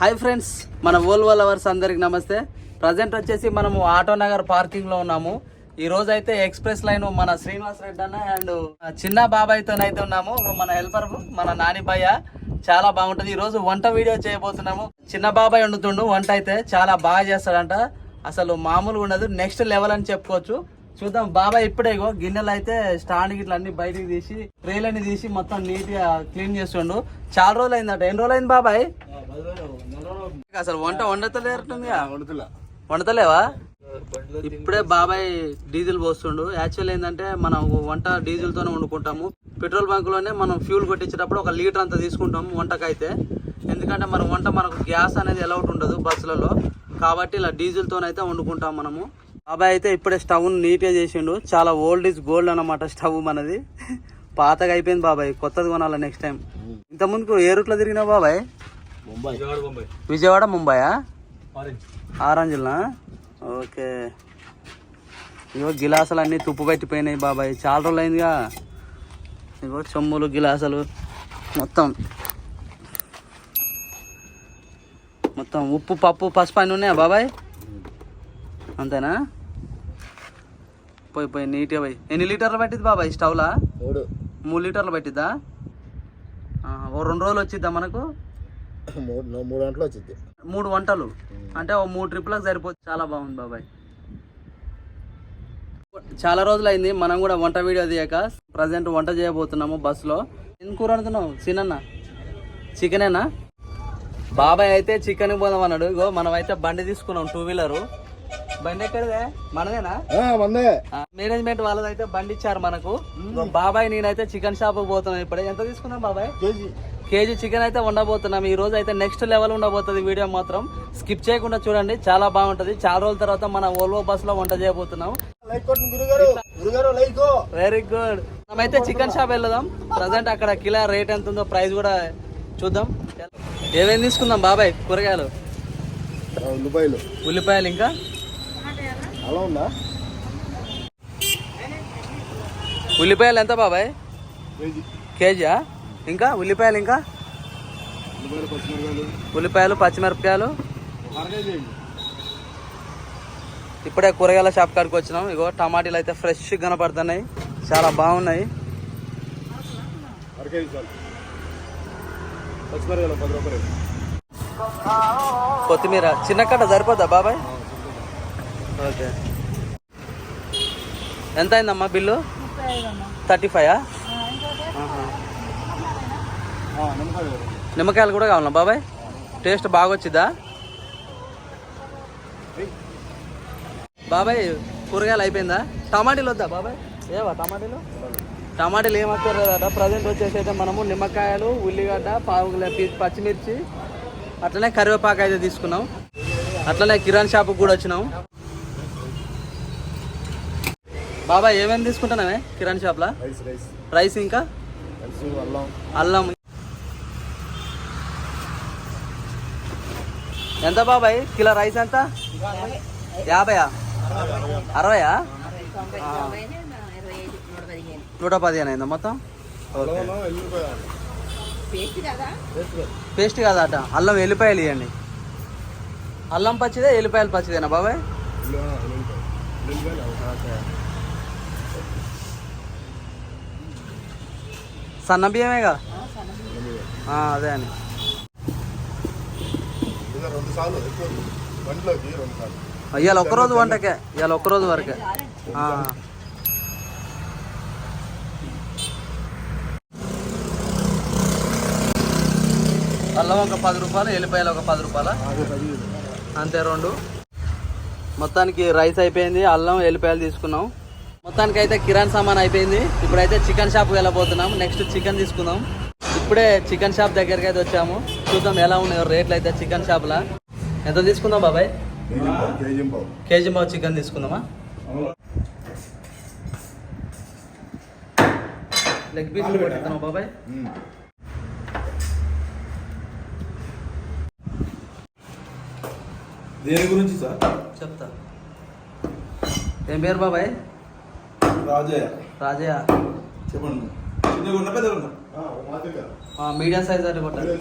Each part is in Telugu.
హాయ్ ఫ్రెండ్స్ మన ఓల్వో లవర్స్ అందరికి నమస్తే. ప్రజెంట్ వచ్చేసి మనము ఆటో నగర్ పార్కింగ్లో ఉన్నాము. ఈ రోజు అయితే ఎక్స్ప్రెస్ లైన్ మన శ్రీనివాస్ రెడ్డి అన్న అండ్ చిన్న బాబాయ్తో అయితే ఉన్నాము మన హెల్పర్ మన నాని భయ్య. చాలా బాగుంటుంది. ఈ రోజు వంట వీడియో చేయబోతున్నాము. చిన్న బాబాయ్ వండుతుండు. వంట అయితే చాలా బాగా చేస్తాడంట. అసలు మామూలుగా ఉండదు. నెక్స్ట్ లెవెల్ అని చెప్పుకోవచ్చు. చూద్దాం. బాబాయ్ ఇప్పుడేగో గిన్నెలు అయితే స్టాండ్ గిట్ల అన్ని బయటికి తీసి ట్రేలన్నీ తీసి మొత్తం నీట్గా క్లీన్ చేస్తుండు. చాలా రోజులు అయిందట ఎన్ని రోజులు అయింది బాబాయ్? అసలు వంట వండతలేరుతుందిగా వండతలేవా? ఇప్పుడే బాబాయ్ డీజిల్ పోస్తుండు. యాక్చువల్ ఏంటంటే మనం వంట డీజిల్ తోనే వండుకుంటాము. పెట్రోల్ బంక్లోనే మనం ఫ్యూల్ కొట్టించేటప్పుడు ఒక లీటర్ అంత తీసుకుంటాము వంటకైతే. ఎందుకంటే మన వంట మనకు గ్యాస్ అనేది అలౌట్ ఉండదు బస్సులలో. కాబట్టి ఇలా డీజిల్ తోనైతే వండుకుంటాం మనము. బాబాయ్ అయితే ఇప్పుడే స్టవ్ నీట్గా చేసిండు. చాలా ఓల్డ్ ఇస్ గోల్డ్ అన్నమాట స్టవ్ మనది. పాతగా అయిపోయింది బాబాయ్. కొత్తది కొనాలి నెక్స్ట్ టైం ఇంత ముందుకు ఏ రూట్లో తిరిగినావు బాబాయ్? విజయవాడ ముంబయా? ఆరెంజ్లా? ఓకే. ఇగో గిలాసులు అన్నీ తుప్పు పట్టిపోయినాయి బాబాయ్. చాలా రోజులు అయిందిగా ఇగో చెమ్ములు గిలాసులు. మొత్తం. మొత్తం ఉప్పు పప్పు పసుపు అన్నీ ఉన్నాయా బాబాయ్? అంతేనా? పోయి పోయి నీట్గా పోయి. ఎన్ని లీటర్లు పట్టింది బాబాయ్ స్టవ్లా? మూడు. మూడు లీటర్లు పట్టిద్దా? ఓ రెండు రోజులు వచ్చిద్దా మనకు? మూడు గంటలు వచ్చింది మూడు వంటలు. అంటే ఓ మూడు ట్రిప్లకు సరిపోతుంది చాలా బాగుంది బాబాయ్. చాలా రోజులు అయింది మనం కూడా వంట వీడియో తీయక ప్రజెంట్ వంట చేయబోతున్నాము బస్సులో. ఏం కూర వండుతున్నావు? చిన్న చికెనేనా? బాబాయ్ అయితే చికెన్ పోదాం అన్నాడు. ఇగో మనం అయితే బండి తీసుకున్నాం టూ వీలరు బండి ఎక్కడిదే? మనదేనా? మేనేజ్మెంట్ వాళ్ళదైతే బండి ఇచ్చారు మనకు బాబాయ్ నేనైతే చికెన్ షాప్ పోతున్నాం ఇప్పుడే. ఎంత తీసుకున్నాం బాబాయ్? కేజీ. కేజీ చికెన్ అయితే వండబోతున్నాం. ఈ రోజు అయితే నెక్స్ట్ లెవెల్ ఉండబోతుంది వీడియో మాత్రం. స్కిప్ చేయకుండా చూడండి చాలా బాగుంటది. చాలా రోజుల తర్వాత మన ఓల్వో బస్లో వంట చేయబోతున్నాం. వెరీ గుడ్ మనమైతే చికెన్ షాప్ వెళ్దాం. ప్రజెంట్ అక్కడ కిలో రేట్ ఎంత ఉందో ప్రైస్ కూడా చూద్దాం. ఏమేమి తీసుకుందాం బాబాయ్? కూరగాయలు. ఉల్లిపాయలు. ఉల్లిపాయలు ఇంకా? అలా ఉందా? ఉల్లిపాయలు ఎంత బాబాయ్? కేజీ. కేజీయా ఇంకా? ఉల్లిపాయలు ఇంకా? ఉల్లిపాయలు పచ్చిమిరపకాయలు. ఇప్పుడే కూరగాయల షాప్ కాడికి వచ్చినాం. ఇగో టమాటీలు అయితే ఫ్రెష్ కనపడుతున్నాయి. చాలా బాగున్నాయి. కొత్తిమీర. చిన్న కట్ట సరిపోద్దా బాబాయ్? ఓకే. ఎంత అయిందమ్మా బిల్లు థర్టీ ఫైవ్? నిమ్మకాయలు కూడా కావాలా బాబాయ్? టేస్ట్ బాగా వచ్చిద్దా బాబాయ్ కూరగాయలు అయిపోయిందా? టమాటీలు వద్దా బాబాయ్? ఏవా టమాటీలు? టమాటీలు ఏమవుతారు కదా ప్రజెంట్ వచ్చేసి అయితే మనము నిమ్మకాయలు ఉల్లిగడ్డ పావు పచ్చిమిర్చి అట్లనే కరివేపాకు అయితే తీసుకున్నాం. అట్లనే కిరాణ్ షాప్కి కూడా వచ్చినాం. బాబాయ్ ఏమేమి తీసుకుంటున్నావే కిరాణ్ షాప్లో? రైస్ ఇంకా? అల్లం. అల్లం. ఎంత బాబాయ్? కిలో రైస్ ఎంత? యాభయా? అరవయా? ఆ. నూట పదిహేను అయిందా మొత్తం? పేస్ట్ కదా? అట అల్లం ఎల్లిపాయలు ఇవ్వండి అల్లం పచ్చిదే ఎల్లిపాయలు పచ్చిదేనా బాబాయ్? సన్న బియ్యమేగా ఆ, అదే సార్లు ఇవాళ ఒక్కరోజు వంటకే ఇవాళ ఒక్కరోజు వరకే. అల్లం ఒక పది రూపాయలు ఎల్లిపాయలు ఒక పది రూపాయల. అంతే రెండు. మొత్తానికి రైస్ అయిపోయింది అల్లం ఎల్లిపాయలు తీసుకున్నాం. మొత్తానికి అయితే కిరాణ్ సామాన్ అయిపోయింది. ఇప్పుడైతే చికెన్ షాప్కి వెళ్ళబోతున్నాం. నెక్స్ట్ చికెన్ తీసుకుందాం. ఇప్పుడే చికెన్ షాప్ దగ్గరికి అయితే వచ్చాము. చూద్దాం ఎలా ఉన్నాయో రేట్లు అయితే చికెన్ షాప్లో. ఎంత తీసుకుందాం బాబాయ్? కేజీ బావు చికెన్ తీసుకుందామా? లెగ్ పీస్ కొట్టుతామా బాబాయ్? దేని గురించి సార్? చెప్తా. ఏం పేరు బాబాయ్? రాజయ్య. రాజయ్య. చెప్పండి. చిన్నగా ఉన్న పెద్దగా ఉన్నా? మీడియం సైజ్ అంటే కొట్టాలి.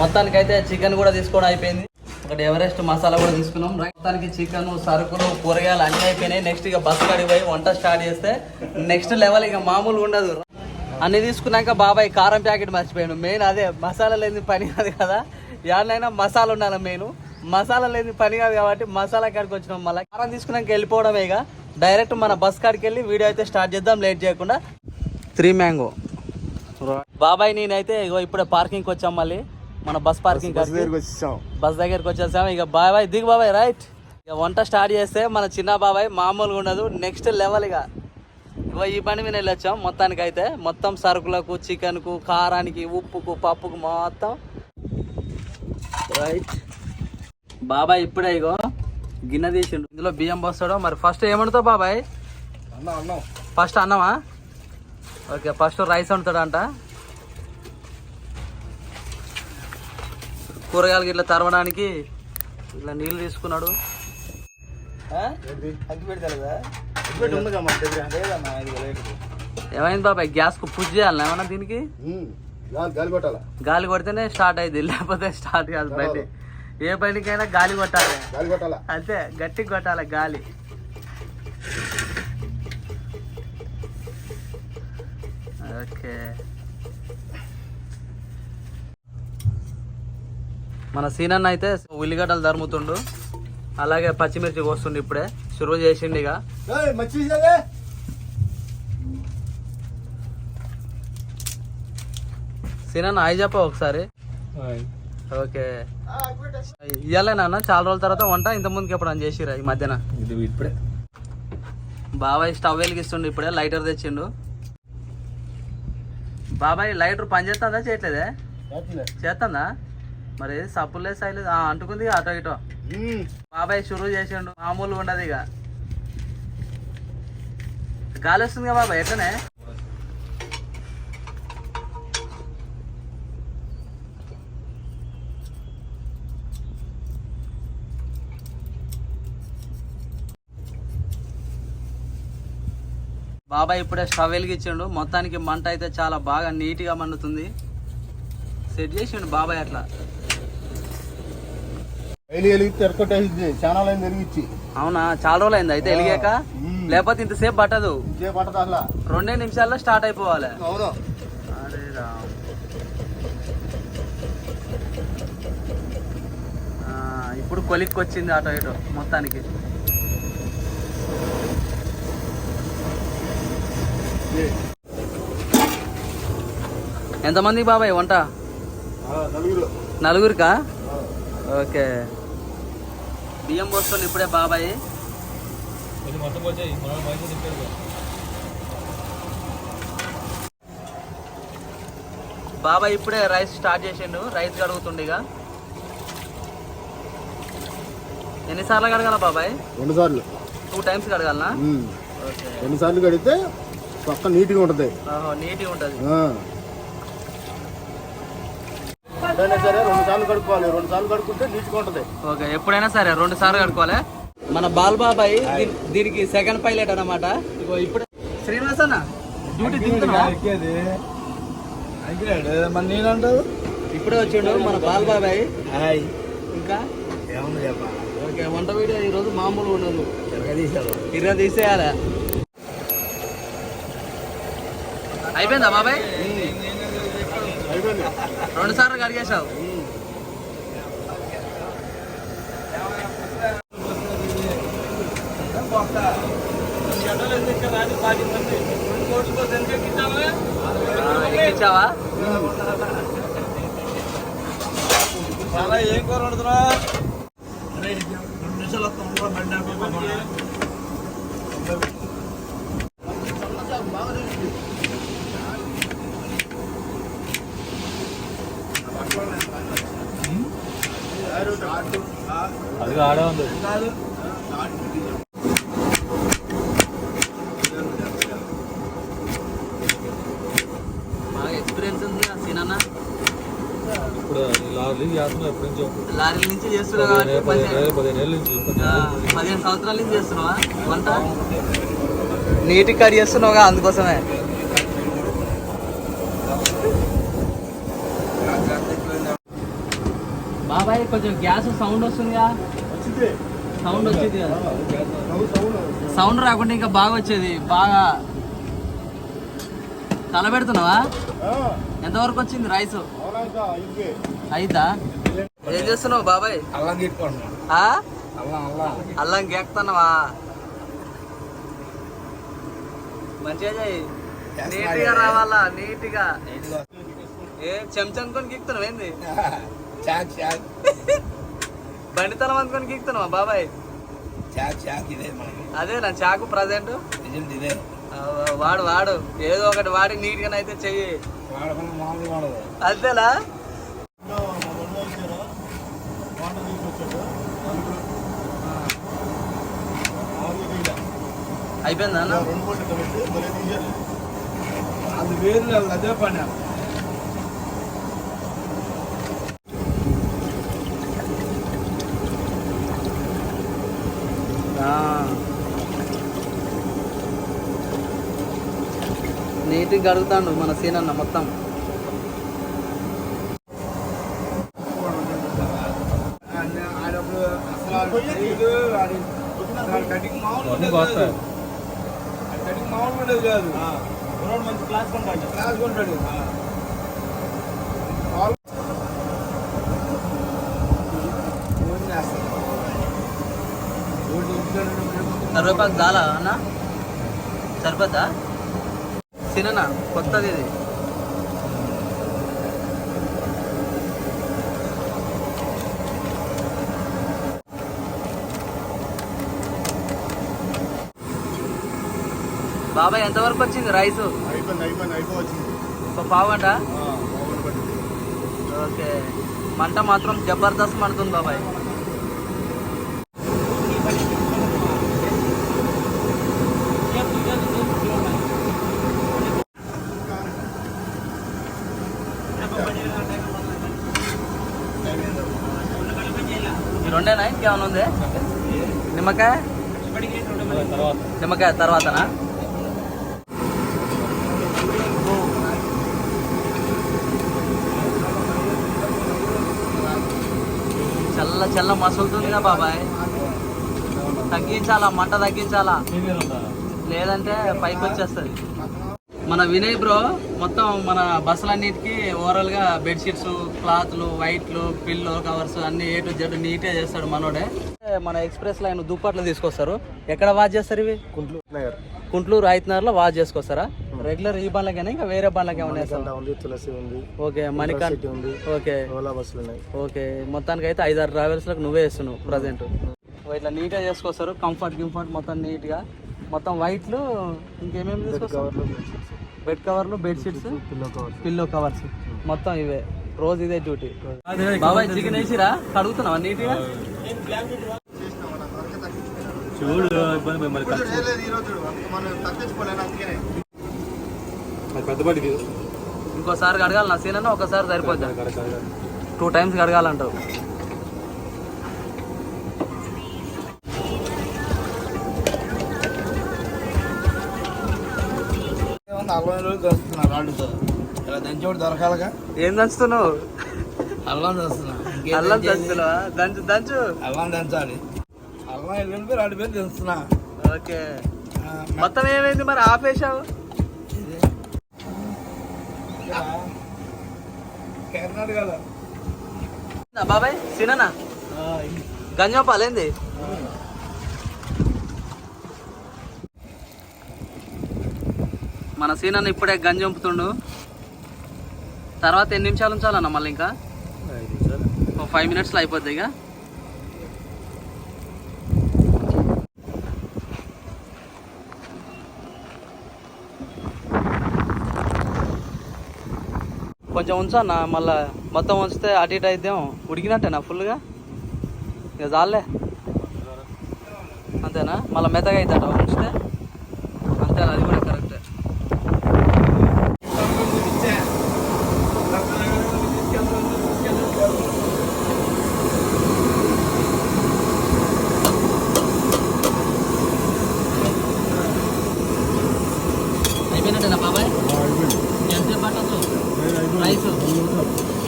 మొత్తానికి అయితే చికెన్ కూడా తీసుకోవడం అయిపోయింది. అక్కడ ఎవరెస్ట్ మసాలా కూడా తీసుకున్నాం. మొత్తానికి చికెన్ సరుకులు కూరగాయలు అన్నీ అయిపోయినాయి. నెక్స్ట్ ఇక బస్ కాడికి పోయి వంట స్టార్ట్ చేస్తే నెక్స్ట్ లెవెల్ ఇక మామూలుగా ఉండదు. అన్ని తీసుకున్నాక బాబాయ్ కారం ప్యాకెట్ మర్చిపోయాను మెయిన్ అదే మసాలా లేని పని కాదు కదా. యాడనైనా మసాలా ఉండాలి మెయిన్ మసాలా లేని పని కాదు కాబట్టి మసాలా కాడికి వచ్చినాం మళ్ళీ. కారం తీసుకున్నాక వెళ్ళిపోవడమే ఇక. డైరెక్ట్ మన బస్ కాడికి వెళ్ళి వీడియో అయితే స్టార్ట్ చేద్దాం లేట్ చేయకుండా. త్రీ మ్యాంగో బాబాయ్ నేనైతే ఇగో ఇప్పుడే పార్కింగ్కి వచ్చాం మళ్ళీ. మన బస్ పార్కింగ్ బస్ దగ్గరికి వచ్చేసాం ఇక బాబాయ్ దిగు బాబాయ్ రైట్ ఇక వంట స్టార్ట్ చేస్తే మన చిన్న బాబాయ్ మామూలుగా ఉండదు. నెక్స్ట్ లెవెల్ ఇక. ఇగో ఈ బండి మీద వెళ్ళొచ్చాం మొత్తానికి అయితే మొత్తం సరుకులకు చికెన్కు కారానికి ఉప్పుకు పప్పుకు మొత్తం. రైట్ బాబాయ్ ఇప్పుడే ఇగో. గిన్నె తీసిండు. ఇందులో బియ్యం పోస్తాడు మరి ఫస్ట్ ఏమంటావు బాబాయ్ అన్నం అన్నం. ఫస్ట్ అన్నమా? ఓకే ఫస్ట్ రైస్ వండుతాడంట. కూరగాయలు ఇట్లా తరవడానికి ఇట్లా నీళ్ళు తీసుకున్నాడు. ఏమైంది బాబాయ్? గ్యాస్కు పుష్ చేయాలి ఏమన్నా దీనికి? గాలి కొడితేనే స్టార్ట్ అయింది లేకపోతే స్టార్ట్ కాదు బయట. ఏ బండికైనా గాలి కొట్టాలి. గాలి అంతే గట్టి కొట్టాలి గాలి. ఓకే. మన సీనన్న అయితే ఉల్లిగడ్డలు ధరుముతుండు అలాగే పచ్చిమిర్చి కోస్తుండు ఇప్పుడే. షురువు చేసిండు ఇక. సీనన్న అయి చెప్ప ఒకసారి. ఓకే. ఇవ్వలేనా చాలా రోజుల తర్వాత వంట ఇంత ముందుకి ఎప్పుడు అని చేసిరా ఈ మధ్యన? ఇది ఇప్పుడే. బాబాయ్ స్టవ్ వెలిగిస్తుండు ఇప్పుడే లైటర్ తెచ్చిండు. బాబాయ్ లైటర్ పని చేస్తుందా చేయట్లేదే? చేస్తుందా? మరి సప్పులే సైలేదు అంటుకుంది అటో ఇటో. బాబాయ్ షురూ చేసిండు మామూలుగా ఉండదు ఇక. గాలి వస్తుంది కదా బాబాయ్ ఎట్లనే? బాబాయ్ ఇప్పుడే స్టవ్ వెలిగించిండు. మొత్తానికి మంట అయితే చాలా బాగా నీట్గా మండుతుంది. సెట్ చేసిండు బాబాయ్ అట్లా. చాలా లైన్ వెలిగించి. అవునా? చాలా రోజులు అయింది అయితే వెలిగాక. లేకపోతే ఇంతసేపు పట్టదు. రెండే నిమిషాల్లో స్టార్ట్ అయిపోవాలి. అవును. అరే రామ్. ఆ, ఇప్పుడు కొలిక్కి వచ్చింది అటో ఇటో మొత్తానికి. ఎంతమంది బాబాయ్ వంట? నలుగురు. నలుగురికా? ఓకే. బియ్యం పోస్తుంది ఇప్పుడే బాబాయ్. బాబాయ్ ఇప్పుడే రైస్ స్టార్ట్ చేసిండు. రైస్ కడుగుతుండిగా ఎన్నిసార్లు కడగాల బాబాయ్? రెండు సార్లు. టూ టైమ్స్ కడగాలనా? ఓకే. రెండు సార్లు కడిగితే పక్క నీట్గా ఉంటుంది. నీట్గా ఉంటుంది. ఎప్పుడైనా సరే రెండు సార్లు కడుక్కోవాలి. రెండు సార్లు కడుక్కుంటే నీట్గా ఉంటుంది. ఓకే ఎప్పుడైనా సరే రెండు సార్లు కడుకోవాలి మన బాల్ బాబాయ్ దీని- దీనికి సెకండ్ పైలట్ అన్నమాట. ఇగో ఇప్పుడు శ్రీనివాస్ అన్న డ్యూటీ దిగుతున్నా నేనంటావు ఇప్పుడే వచ్చిండు మన బాల్ బాబాయ్ హాయ్. ఇంకా? ఓకే వంట వీడియో ఈరోజు మామూలు ఉండదు. ఇరవై తీసేయాలి అయిపోయిందా బాబాయ్? రెండు సార్లు కడిగేశావు. ఆ, ఎక్కించావా ఏం కూర వండుతున్నా అది ఆడే ఉంది బాగా ఎక్స్పీరియన్స్ ఉంది ఆ ఇప్పుడు లారీ చేస్తున్నాం ఎప్పటి నుంచో లారీల నుంచి చేస్తున్నావు కాబట్టి పదిహేను సంవత్సరాల నుంచి చేస్తున్నావా? వంట? నీటి కట్ చేస్తున్నావుగా అందుకోసమే. బాబాయ్ కొంచెం గ్యాస్ సౌండ్ వస్తుందిగా. వచ్చింది. సౌండ్ వచ్చేది కదా. సౌండ్ రాకుండా ఇంకా బాగా వచ్చేది. బాగా తలబెడుతున్నావా ఆ, ఎంతవరకు వచ్చింది రైస్? అయితా ఏం చేస్తున్నావు బాబాయ్? అల్లం ఆ? అల్లం గేక్తున్నావా? మంచిగా నీట్గా రావాలా? నీట్గా. ఏ చెంచా అనుకొని గీక్తున్నావు ఏంది? బండితనం అనుకొని గీక్తున్నావా బాబాయ్? అదే నా చాకు ప్రజెంట్ వాడు వాడు. ఏదో ఒకటి వాడి నీట్గా అయితే చెయ్యి. వాడకుండా మామూలు వాడదు అంతేనా మా బండి వచ్చారు వాటర్ తీసుకొచ్చాడు నలుగురు. మామూలుగా తీయలే. అయిపోయిందా రెండు భలే తీయాలి అది వేరు అదే పని. నీట్గా గడుగుతాడు మన సీన్ అన్న మొత్తం. అసలు కటింగ్ మామూలు అన్నీ ఉండేది కోస్తాయి. కాదు. కుర్రాడు మంచి క్లాస్ కొంటాడు. క్లాస్ కొంటాడు చాలా అన్న? సరిపోద్దా సిననా? కొత్తది ఇది. బాబాయ్ ఎంతవరకు వచ్చింది రైస్? పావంట. ఓకే. మంట మాత్రం జబర్దస్త్ మండుతుంది బాబాయ్. రెండేనా? ఇంకేమైనా ఉంది? నిమ్మకాయ? నిమ్మకాయ తర్వాతనా? చల్ల మసులుతుందిగా బాబాయ్. తగ్గించాలా మంట తగ్గించాలా? లేదంటే పైకి వచ్చేస్తుంది. మన వినయ్ బ్రో మొత్తం మన బస్సులన్నిటికీ ఓవరాల్గా బెడ్షీట్స్ క్లాత్లు వైట్లు పిల్లో కవర్స్ అన్ని ఏ టు జెడ్ నీట్గా చేస్తాడు మనోడే. మన ఎక్స్ప్రెస్ లైన్ దుప్పట్లు తీసుకొస్తారు. ఎక్కడ వాచ్ చేస్తారు ఇవి? గుంటూరు నగర్. కుంట్లూరు ఐదున్నరలో వాచ్ చేసుకొస్తారా? రెగ్యులర్ ఈ బండ్లకైనా? ఇంకా వేరే బండ్లకి వేస్తారా? ఉంది తులసి ఉంది ఓకే మణికాంత్ సిటీ ఉంది ఓకే. ఓలా బస్సులు ఉన్నాయి. ఓకే మొత్తానికి అయితే ఐదారు ట్రావెల్స్లకు నువ్వే వేస్తున్నావు ప్రజెంట్ ఇట్లా నీట్గా చేసుకొస్తారు కంఫర్ట్ గింఫర్ట్ మొత్తం నీట్గా మొత్తం వైట్లు ఇంకేమేమి తీసుకొస్తారు కవర్లు బెడ్ కవర్లు bedsheets pillow covers pillow covers మొత్తం ఇవే. రోజు ఇదే డ్యూటీ బాబాయ్ చికెన్ వేసిరా? కడుగుతున్నావా నీట్గా చూడు ఇబ్బంది మరి మరి పెద్ద బడికి ఇంకోసారి కడగాలి నా సీన్ అన్న ఒకసారి సరిపోద్ది. టూ టైమ్స్ కడగాలంటావు. అల్లం రోజులు దొరుకుతున్నా రాళ్ళుతో ఇలా దొరకాలిగా? ఏం దంచుతున్నావు? అల్లం దొస్తున్నా అల్లం దంచుతున్నావా? దంచు దంచు. అల్లం దంచాలి. అల్లం ఎల్లుండి రాడు పేరు దంచుతున్నా. ఓకే. మొత్తం ఏమైంది మరి? ఆపేసావు కర్ణాటకలో బాబాయ్ సిననా గంజాపాలేంది మన సీనన్న ఇప్పుడే గంజి వంపుతుండు తర్వాత ఎన్ని నిమిషాలు ఉంచాలన్న మళ్ళీ ఇంకా? ఫైవ్ మినిట్స్లో అయిపోద్ది ఇక. కొంచెం ఉంచన్నా మళ్ళా మొత్తం ఉంచితే అటు ఇటు అయితే ఉడికినట్టేనా ఫుల్గా? ఇక చాలే అంతేనా? మళ్ళీ మెత్తగా అవుతాట ఉంచితే? అంతేనా? అది కూడా కరెక్టే తీసుకెళ్తాను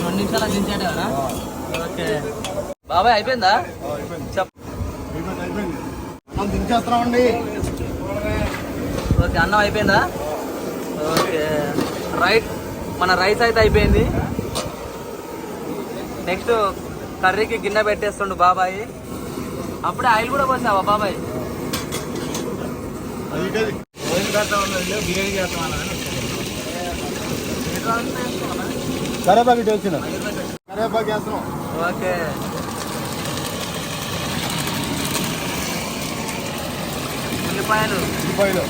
రెండు నిమిషాలు దించేటా ఓకే బాబాయ్ అయిపోయిందా? చెప్ అయిపోయింది అయిపోయింది మనం దించేస్తున్నామండి ఓకే అన్నం అయిపోయిందా? ఓకే. రైట్ మన రైస్ అయితే అయిపోయింది. నెక్స్ట్ కర్రీకి గిన్నె పెట్టేస్తుండు బాబాయ్. అప్పుడే ఆయిల్ కూడా పోసావా బాబాయ్? కరేపాకు ఓకే. ఉల్లిపాయలు ఉల్లిపాయలు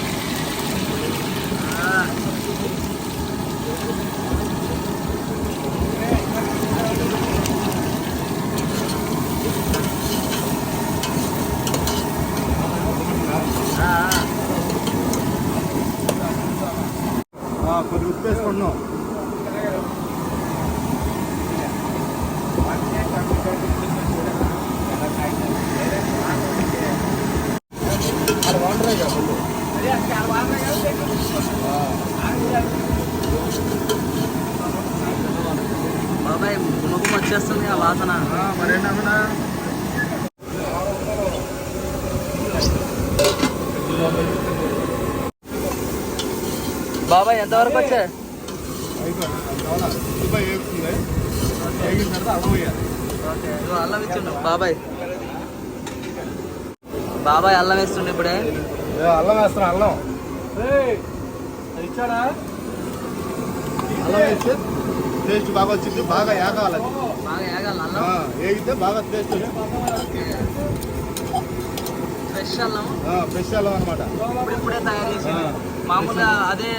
ఆ. ఆ, ఆ. ఆ, కొద్దిగా ఉప్పు వేసుకుంటున్నాం అది వాటరే కదా ముందు. బాబాయ్ గుమగుమ వచ్చేస్తుంది ఆ వాసన మరేనా బాబాయ్ ఎంతవరకు వచ్చా? ఉల్లిపాయ వేగుతుంది వేగిన తర్వాత అల్లం ఇచ్చిండు బాబాయ్. బాబాయ్ అల్లం వేస్తుండే ఇప్పుడే. అల్లం వేస్తున్నా అల్లం. ఇచ్చాడా? అల్లం వేస్తే టేస్ట్ బాగా వచ్చింది బాగా ఏగాలి అది. బాగా ఏగాలి ఆ, అల్లం వేగితే బాగా టేస్ట్ ఫ్రెష్ అల్లం? ఫ్రెష్ అల్లం అనమాట ఇప్పుడు ఇప్పుడే తయారు చేసింది ఆ. మామూలుగా అదే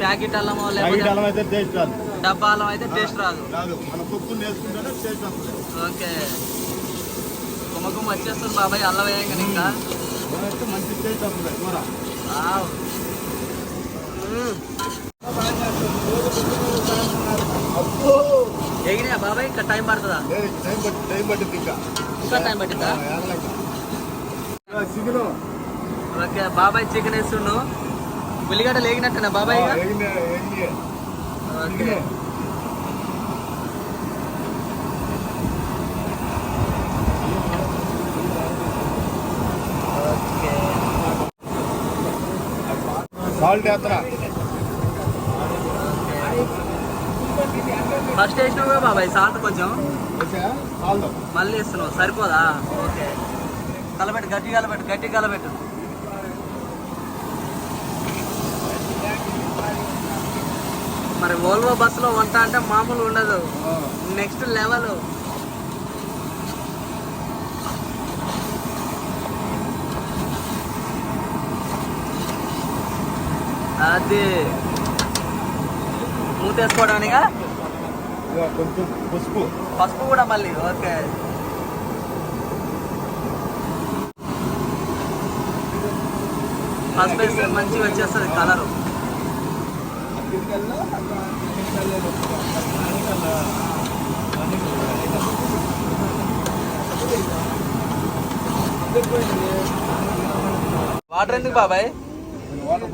ప్యాకెట్ అల్లమో లేకపోతే అల్లం అయితే టేస్ట్ రాదు. డబ్బా అల్లం అయితే టేస్ట్ రాదు. రాదు. మన పప్పు వేసుకుంటేనే టేస్ట్ వస్తుంది. ఓకే. గుమగుమ వచ్చేస్తుంది బాబాయ్ అల్లం వేయంగానే ఇంకా. అయితే మంచి టేస్ట్ వస్తుంది. కూర. వావ్. మ్మ్. ఎగినా బాబాయ్? ఇంకా టైం పడుతుందా? టైం పట్టి టైం పట్టింది ఇంకా. ఇంకా టైం పట్టిందా? చికెన్. ఓకే బాబాయ్ చికెన్ వేస్తుండు. ఉల్లిగడ్డ లేగినట్టేనా బాబాయ్? ఓకే. సాల్ట్ ఫస్ట్ వేసినావు కదా బాబాయ్ సాల్ట్ కొంచెం. మళ్ళీ వేస్తున్నావు సరిపోదా? ఓకే. కలబెట్టు గట్టి కలబెట్టు గట్టి కలబెట్టు. మరి ఓల్వో బస్సులో వంట అంటే మామూలు ఉండదు. నెక్స్ట్ లెవెల్ అది మూతేసుకోవడానిగా కొంచెం పసుపు. పసుపు కూడా మళ్ళీ ఓకే. పసుపు వేస్తే మంచిగా వచ్చేస్తుంది కలరు వాటర్ ఎందుకు బాబాయ్? వాటర్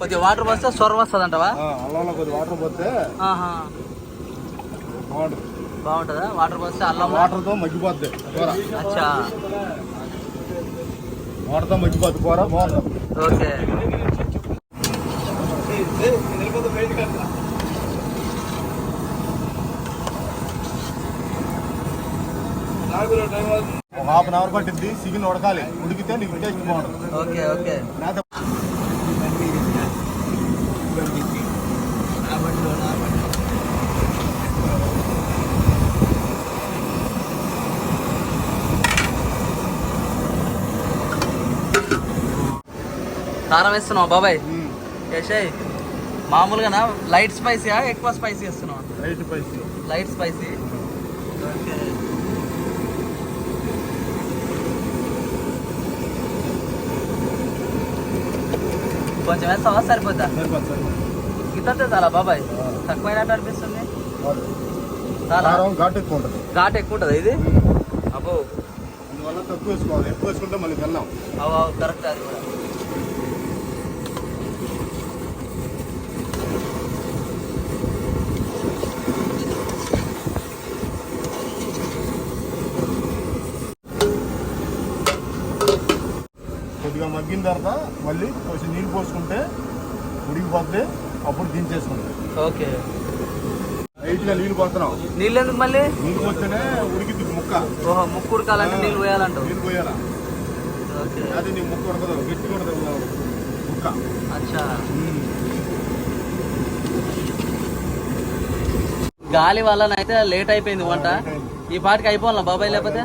కొద్దిగా వాటర్ పోస్తే సొర వస్తుంది అంటవా ఆ, అల్లంలో కొద్దిగా వాటర్ పోతే ఆహా. బాగుంటుంది. బాగుంటుందా? వాటర్ పోస్తే అల్లం వాటర్తో మగ్గిపోద్ది కూర. అచ్చా. వాటర్తో మగ్గిపోద్ది కూర బాగుంటుంది. ఓకే. హాఫ్ అన్ అవర్ పట్టింది. చికెన్ ఉడకాలి. ఉడికితే నీకు టేస్ట్ బాగుంటుంది. Okay okay. కారం వేస్తున్నావు బాబాయ్? యశయ్ మామూలుగా లైట్ స్పైసీయా ఎక్కువ స్పైసీ వేస్తున్నావు? Right spicy light spicy okay. కొంచెం సరిపోద్దా? సరిపోతుంది సరిపోతుంది ఇంతంతే చాలా బాబాయ్. తక్కువైనట్టు అనిపిస్తుంది. చాలా. ఘాటు ఎక్కువ ఉంటుంది ఘాట్ ఎక్కువ ఉంటుంది ఇది అబ్బో. అందువల్ల తక్కువ వేసుకోవాలి. ఎక్కువ వేసుకుంటే మళ్ళీ తిన్నాం అవు కరెక్ట్ అది కూడా. మగ్గిన తర్వాత మళ్ళీ కొంచెం నీళ్ళు పోసుకుంటే ఉడికిపోతే అప్పుడు దించేసుకుంటాం ఓకే. లైట్గా నీళ్ళు పోతున్నాం నీళ్ళు ఎందుకు మళ్ళీ? నీళ్ళు పోస్తేనే ఉడికిద్ది ముక్క. ఓహో ముక్కు ఉడకాలంటే నీళ్ళు పోయాలంటావు. నీళ్ళు పోయాలా? ఓకే. అది నీ ముక్క ఉడకదు గట్టి ఉడకదు ముక్క. అచ్చా. గాలి వల్ల అయితే లేట్ అయిపోయింది వంట. ఈ పాటికి అయిపోవాలా బాబాయ్ లేకపోతే?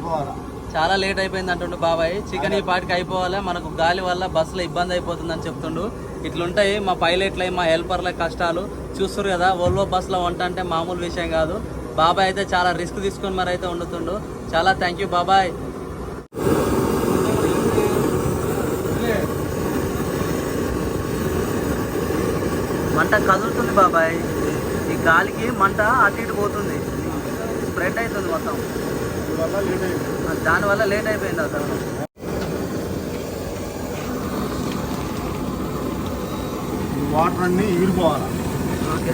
చాలా లేట్ అయిపోయింది అంటుండు బాబాయ్. చికెన్ ఈ పాటికి అయిపోవాలి? మనకు గాలి వల్ల బస్సులో ఇబ్బంది అయిపోతుందని చెప్తుండు. ఇట్లుంటాయి మా పైలట్లై మా హెల్పర్ల కష్టాలు. చూస్తారు కదా ఓల్వో బస్సులో వంట అంటే మామూలు విషయం కాదు. బాబాయ్ అయితే చాలా రిస్క్ తీసుకొని మరి అయితే వండుతుండు. చాలా థ్యాంక్ యూ బాబాయ్. మంట కదులుతుంది బాబాయ్. ఈ గాలికి మంట అటు ఇటు పోతుంది. స్ప్రెడ్ అవుతుంది మొత్తం. వల్ల లేట్ అయింది దానివల్ల లేట్ అయిపోయింది ఈ వాటర్ అన్నీ ఎగిరిపోవాలి? ఓకే.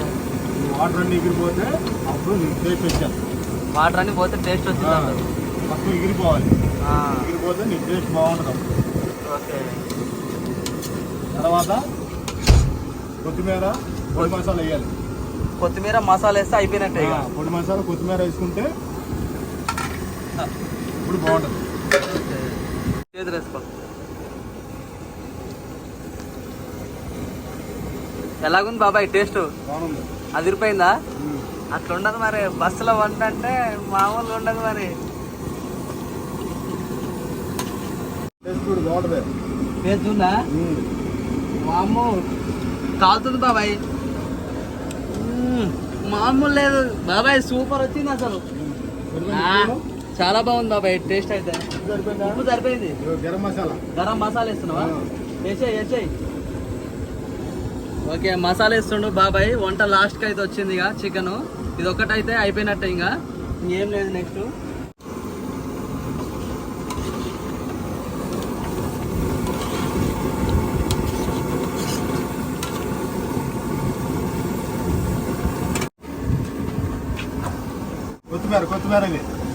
వాటర్ అన్నీ ఎగిరిపోతే అప్పుడు నీకు టేస్ట్ వచ్చేది వాటర్ అని పోతే టేస్ట్ వచ్చింది మొత్తం ఎగిరిపోవాలి. ఎగిరిపోతే నీ టేస్ట్ బాగుంటుంది ఓకే. తర్వాత కొత్తిమీర పొడి మసాలా వేయాలి. కొత్తిమీర మసాలా వేస్తే అయిపోయినట్టే పొడి మసాలా కొత్తిమీర వేసుకుంటే ఇప్పుడు బాగుంటుంది. ఓకే. చేతులు వేసుకో ఎలాగుంది బాబాయ్ టేస్ట్? అదిరిపోయిందా? అట్లా ఉండదు మరి బస్సులో వంట అంటే మామూలుగా ఉండదు మరి. ఉందా? మామూ కాలుతుంది బాబాయ్. మ్మ్. మామూలు లేదు. బాబాయ్ సూపర్ వచ్చింది అసలు. చాలా బాగుంది బాబాయ్ టేస్ట్ అయితే. ఉప్పు సరిపోయింది. గరం మసాలా. గరం మసాలా వేస్తున్నావా. వేసేయి వేసేయి. ఓకే మసాలా వేస్తుండు బాబాయ్. వంట లాస్ట్కి అయితే వచ్చింది ఇక చికెన్. ఇది ఒక్కటైతే అయిపోయినట్టే ఇంకా. ఇంకేం లేదు నెక్స్ట్. కొత్తిమీర కొత్తిమీర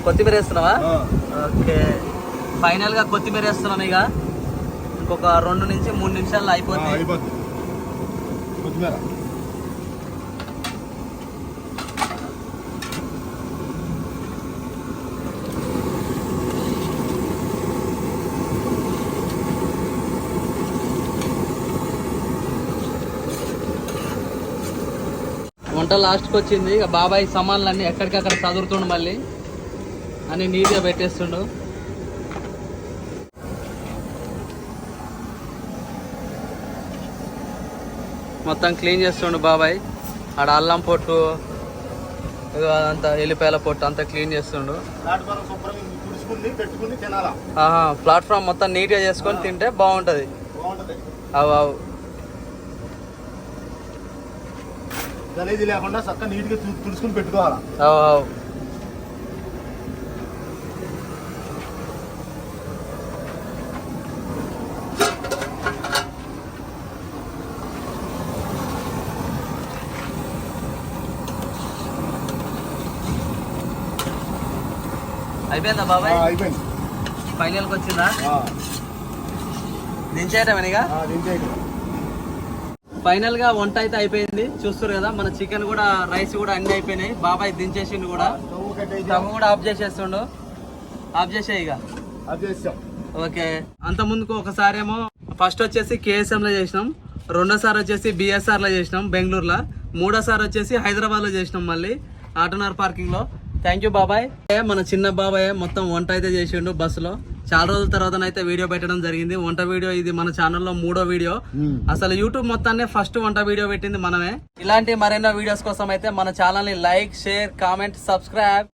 కొత్తిమీర వేస్తున్నావా. ఓకే. ఫైనల్గా కొత్తిమీర వేస్తున్నాను ఇక. ఇంకొక రెండు నుంచి మూడు నిమిషాల్లో అయిపోతుంది కొత్తిమీర. వంట లాస్ట్కి వచ్చింది. ఇక బాబాయ్ సామాన్లు అన్ని ఎక్కడికక్కడ చదువుతుండు మళ్ళీ. అన్ని నీట్గా పెట్టేస్తుండు. మొత్తం క్లీన్ చేస్తుండు బాబాయ్. ఆడ అల్లం పొట్టు అదంతా ఎల్లిపాయల పొట్టు అంతా క్లీన్ చేస్తుండు. ప్లాట్ఫామ్ మొత్తం నీట్గా చేసుకొని తింటే బాగుంటుంది. అవు అవు. గలీజీ లేకుండా చక్కగా నీట్గా తుడుచుకుని పెట్టుకోవాలా? అవు అవు. అయిపోయిందా బాబాయ్? అయిపోయింది. ఫైనల్కి వచ్చిందా? దించేయటమేనిగా. ఫైనల్గా వంట అయితే అయిపోయింది. చూస్తారు కదా మన చికెన్ కూడా రైస్ కూడా అన్ని అయిపోయినాయి. బాబాయ్ దించేసిండు కూడా. స్టవ్ స్టవ్ కూడా ఆఫ్ చేసేస్తుండు. ఆఫ్ చేసే ఇక. ఓకే. అంత ముందుకు ఒకసారి ఏమో ఫస్ట్ వచ్చేసి KSM లో చేసినాం. రెండోసారి వచ్చేసి బిఎస్ఆర్లో చేసినాం బెంగళూరులో. మూడోసారి వచ్చేసి హైదరాబాద్లో చేసినాం మళ్ళీ. ఆటోనగర్ పార్కింగ్లో. థ్యాంక్ యూ బాబాయ్. మన చిన్న బాబాయ్ మొత్తం వంట అయితే చేసిండు బస్సులో. చాలా రోజుల తర్వాత అయితే వీడియో పెట్టడం జరిగింది. వంట వీడియో ఇది మన ఛానల్లో మూడో వీడియో. అసలు యూట్యూబ్ మొత్తాన్ని ఫస్ట్ వంట వీడియో పెట్టింది మనమే. ఇలాంటి మరెన్నో వీడియోస్ కోసం అయితే మన ఛానల్ని లైక్ షేర్ కామెంట్ సబ్స్క్రైబ్.